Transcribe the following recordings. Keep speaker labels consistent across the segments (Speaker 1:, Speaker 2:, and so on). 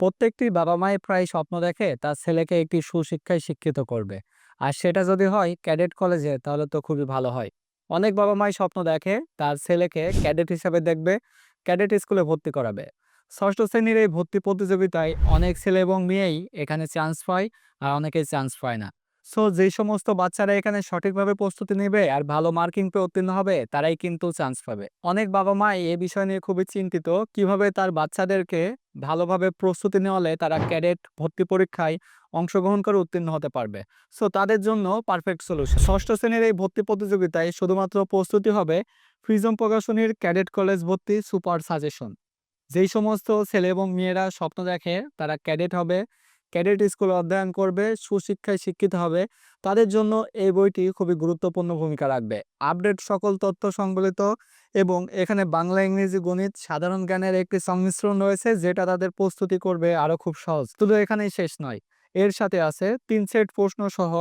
Speaker 1: প্রত্যেকটি বাবা মায়ের প্রায় স্বপ্ন দেখে তার ছেলেকে একটি সুশিক্ষায় শিক্ষিত করবে। আর সেটা যদি হয় ক্যাডেট কলেজে তাহলে তো খুবই ভালো হয়। অনেক বাবা মাই স্বপ্ন দেখে তার ছেলেকে ক্যাডেট হিসাবে দেখবে, ক্যাডেট স্কুলে ভর্তি করাবে। ষষ্ঠ শ্রেণির এই ভর্তি প্রতিযোগিতায় অনেক ছেলে এবং মেয়েই এখানে চান্স পায় আর অনেকেই চান্স পায় না। সো যেই সমস্ত বাচ্চারা এখানে সঠিকভাবে প্রস্তুতি নেবে আর ভালো মার্কিং পেয়ে উত্তীর্ণ হবে, তারাই কিন্তু চান্স পাবে। অনেক বাবা মা এই বিষয় নিয়ে খুবই চিন্তিত। কীভাবে তার বাচ্চাদেরকে ভালোভাবে প্রস্তুতি নেওয়ালে তারা ক্যাডেট ভর্তি পরীক্ষায় অংশগ্রহণ করে উত্তীর্ণ হতে পারবে। সো তাদের জন্য পারফেক্ট সলিউশন ষষ্ঠ শ্রেণির এই ভর্তি প্রতিযোগিতায় শুধুমাত্র প্রস্তুতি হবে ফ্রিজম প্রকাশনীর ক্যাডেট কলেজ ভর্তি সুপার সাজেশন। যেই সমস্ত ছেলে এবং মেয়েরা স্বপ্ন দেখে তারা ক্যাডেট হবে ক্যাডেট স্কুলে অধ্যয়ন করবে, সুশিক্ষায় শিক্ষিত হবে। তাদের জন্য এই বইটি খুবই গুরুত্বপূর্ণ ভূমিকা রাখবে। আপডেট সকল তথ্য সংবলিত এবং এখানে বাংলা, ইংরেজি, গণিত সাধারণ জ্ঞানের একটি সংমিশ্রণ রয়েছে, যেটা তাদের প্রস্তুতি করবে আরও খুব সহজ। শুধু এখানেই শেষ নয়, এর সাথে আছে তিন সেট প্রশ্ন সহ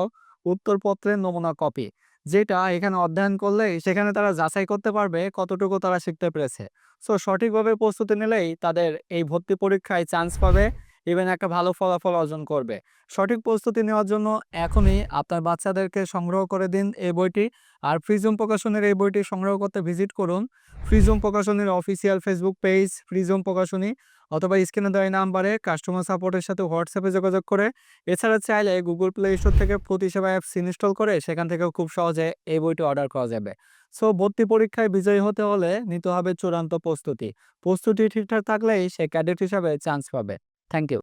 Speaker 1: উত্তরপত্রের নমুনা কপি, যেটা এখানে অধ্যয়ন করলে সেখানে তারা যাচাই করতে পারবে কতটুকু তারা শিখতে পেরেছে। সো সঠিকভাবে প্রস্তুতি নিলেই তাদের এই ভর্তি পরীক্ষায় চান্স পাবে। ইভেন একটা ভালো ফলাফল অর্জন করবে। সঠিক প্রস্তুতি নেওয়ার জন্য এখনই আপনার বাচ্চাদেরকে সংগ্রহ করে দিন এই বইটি। আর ফ্রিজম প্রকাশনের এই বইটি সংগ্রহ করতে ভিজিট করুন। ফ্রিজম প্রকাশনীর অফিসিয়াল ফেসবুক পেজ ফ্রিজম প্রকাশনী অথবা স্ক্রিনে দেওয়া নাম্বারে কাস্টমার সাপোর্টের সাথে হোয়াটসঅ্যাপে যোগাযোগ করে। এছাড়া চাইলে গুগল প্লে স্টোর থেকে প্রতিসেবা অ্যাপস ইনস্টল করে সেখান থেকেও খুব সহজে এই বইটি অর্ডার করা যাবে। সো ভর্তি পরীক্ষায় বিজয়ী হতে হলে নিতে হবে চূড়ান্ত প্রস্তুতি। প্রস্তুতি ঠিকঠাক থাকলেই সে ক্যাডেট হিসাবে চান্স পাবে। Thank you